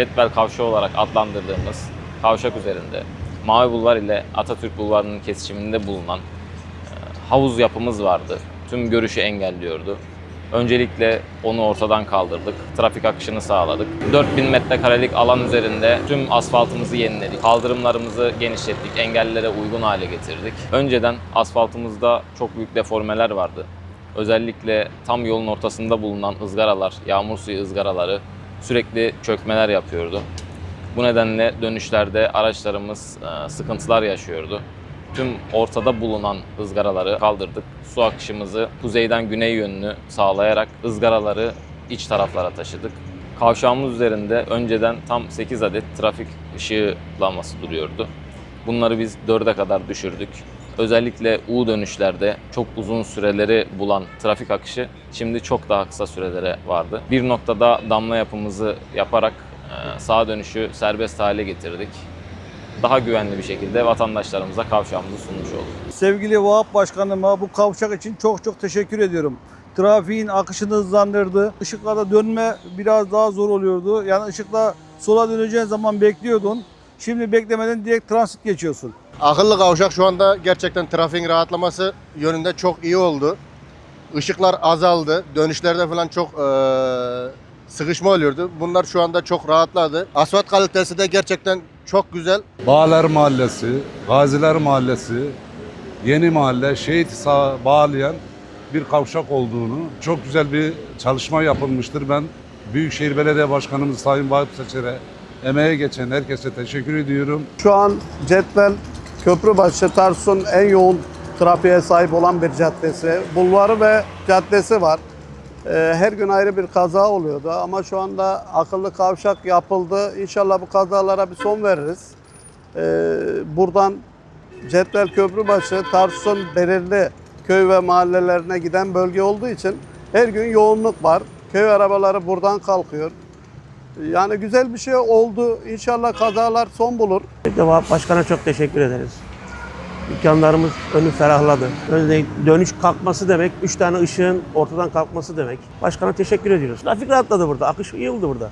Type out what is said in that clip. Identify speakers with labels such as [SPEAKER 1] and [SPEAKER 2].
[SPEAKER 1] Cetvel Kavşağı olarak adlandırdığımız kavşak üzerinde Mavi Bulvar ile Atatürk Bulvarı'nın kesişiminde bulunan e, havuz yapımız vardı. Tüm görüşü engelliyordu. Öncelikle onu ortadan kaldırdık. Trafik akışını sağladık. 4000 metrekarelik alan üzerinde tüm asfaltımızı yeniledik. Kaldırımlarımızı genişlettik. Engellilere uygun hale getirdik. Önceden asfaltımızda çok büyük deformeler vardı. Özellikle tam yolun ortasında bulunan ızgaralar, yağmur suyu ızgaraları sürekli çökmeler yapıyordu. Bu nedenle dönüşlerde araçlarımız e, sıkıntılar yaşıyordu. Tüm ortada bulunan ızgaraları kaldırdık. Su akışımızı kuzeyden güney yönünü sağlayarak ızgaraları iç taraflara taşıdık. Kavşağımız üzerinde önceden tam 8 adet trafik ışığı lambası duruyordu. Bunları biz 4'e kadar düşürdük. Özellikle U dönüşlerde çok uzun süreleri bulan trafik akışı şimdi çok daha kısa sürelere vardı. Bir noktada damla yapımızı yaparak e, sağa dönüşü serbest hale getirdik. Daha güvenli bir şekilde vatandaşlarımıza kavşağımızı sunmuş olduk.
[SPEAKER 2] Sevgili Vahap Başkanıma bu kavşak için çok çok teşekkür ediyorum. Trafiğin akışını hızlandırdı. Işıklarda dönme biraz daha zor oluyordu. Yani ışıkla sola döneceğin zaman bekliyordun. Şimdi beklemeden direkt transit geçiyorsun.
[SPEAKER 3] Akıllı kavşak şu anda gerçekten trafiğin rahatlaması yönünde çok iyi oldu. Işıklar azaldı. Dönüşlerde falan çok eee, sıkışma oluyordu. Bunlar şu anda çok rahatladı. Asfalt kalitesi de gerçekten çok güzel.
[SPEAKER 4] Bağlar Mahallesi, Gaziler Mahallesi, Yeni Mahalle, Şehit Sağ bağlayan bir kavşak olduğunu, çok güzel bir çalışma yapılmıştır. Ben Büyükşehir Belediye Başkanımız Sayın Vahap Seçer'e, emeğe geçen herkese teşekkür ediyorum.
[SPEAKER 5] Şu an Cetvel Köprübaşı Tarsus'un en yoğun trafiğe sahip olan bir caddesi. Bulvarı ve caddesi var. Ee, Her gün ayrı bir kaza oluyordu ama şu anda akıllı kavşak yapıldı. İnşallah bu kazalara bir son veririz. Ee, Buradan Cetvel Köprübaşı Tarsus'un belirli köy ve mahallelerine giden bölge olduğu için her gün yoğunluk var. Köy arabaları buradan kalkıyor. Yani güzel bir şey oldu. İnşallah kazalar son bulur.
[SPEAKER 6] Başkan'a çok teşekkür ederiz. Dükkanlarımız önü ferahladı. Özellikle dönüş kalkması demek, üç tane ışığın ortadan kalkması demek. Başkana teşekkür ediyoruz. Trafik rahatladı burada, akış oldu burada.